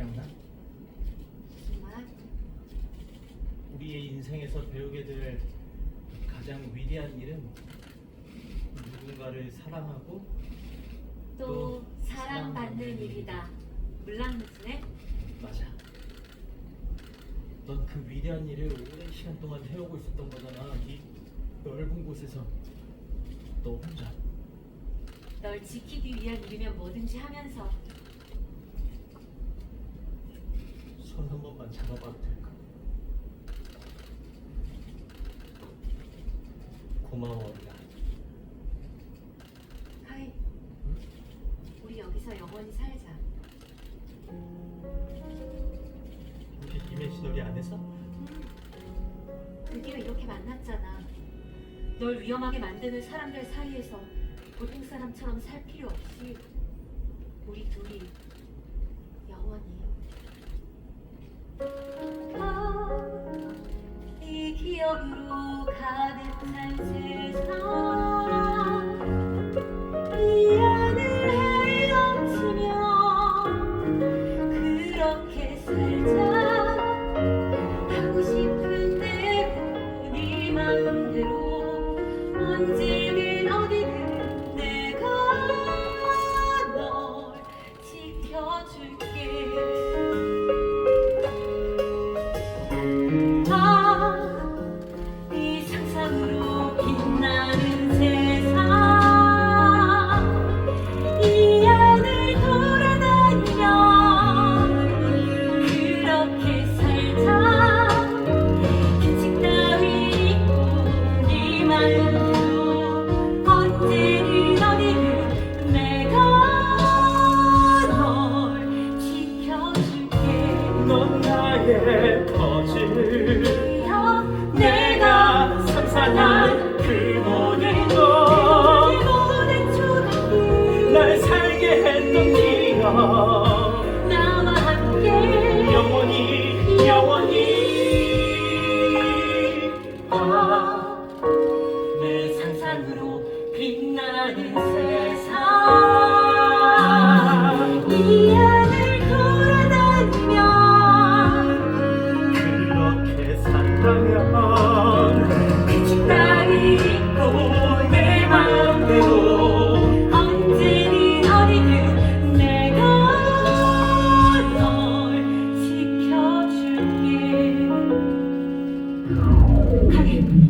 기억나? 우리의 인생에서 배우게 될 가장 위대한 일은 누군가를 사랑하고 또 사랑받는 일이다. 물랑무진의 맞아. 넌 그 위대한 일을 오랜 시간 동안 해오고 있었던 거잖아. 이 넓은 곳에서 너 혼자. 널 지키기 위한 일이면 뭐든지 하면서 손 한 번만 잡아봐도 될까? 고마워, 나. 카이 우리 여기서 영원히 살자. 우리 이메지너리 안 해서? 드디어 이렇게 만났잖아. 널 위험하게 만드는 사람들 사이에서 보통 사람처럼 살 필요 없이 우리 둘이 로 가득 찬세 넌 나의 퍼즐. 내가 상상한 그 모든 것. 날 살게 했던 기억. 나와 함께 영원히, 영원히. 아, 내 상상으로 빛나는 세상 看日本